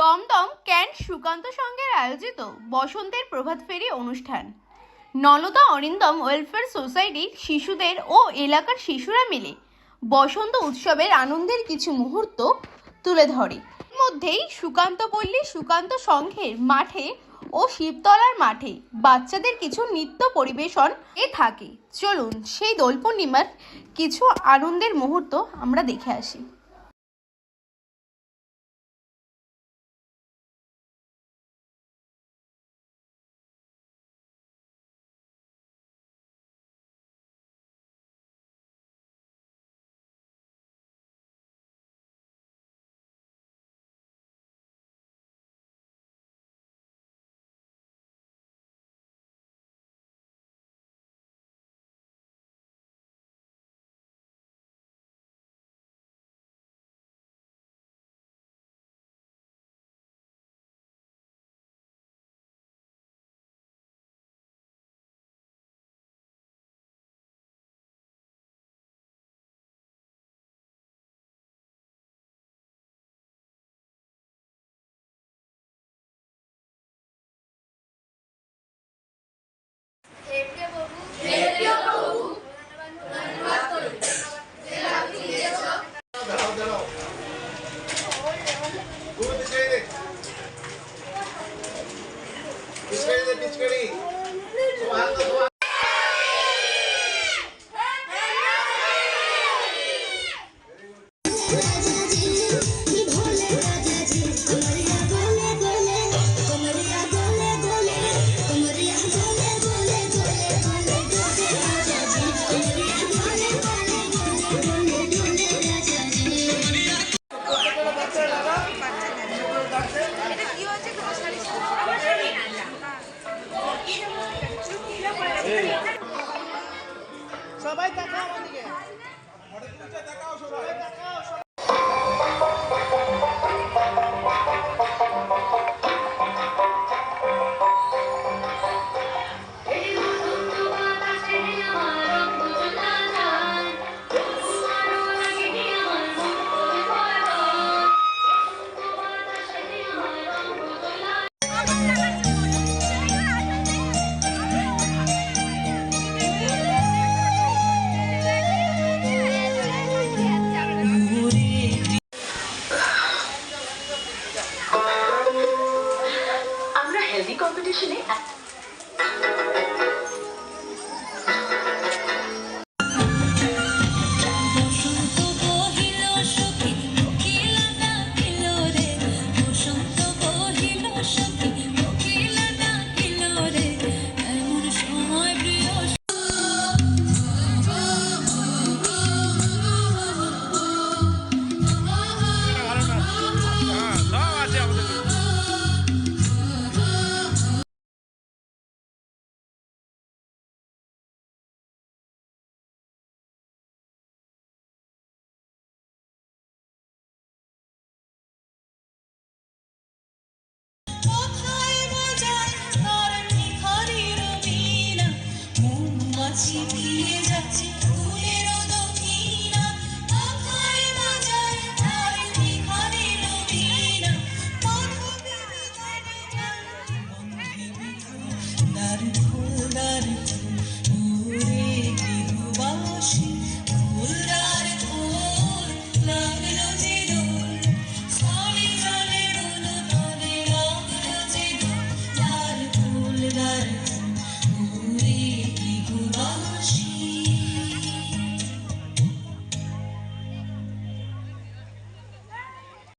Dumdum can't Sukanta সংঘের আয়োজিত বসন্তের প্রভাত ফেরি অনুষ্ঠান। নলতা অরিন্দম ওয়েলফেয়ার সোসাইটির শিশুদের ও এলাকার শিশুরা মিলে বসন্ত উৎসবের আনন্দের কিছু মুহূর্ত তুলে ধরে। মধ্যেই সুকান্ত পল্লী সুকান্ত সংঘের মাঠে ও শিবতলার মাঠে বাচ্চাদের কিছু নৃত্য পরিবেশন এ থাকে। চলুন সেই দোল পূর্ণিমার কিছু আনন্দের মুহূর্ত আমরা দেখে আসি। చేపించుకొని সবাই তাকাও। আমাদিকে তাকাও। সবাই তাকাও হেলদি কম্পিটিশনে Thank you.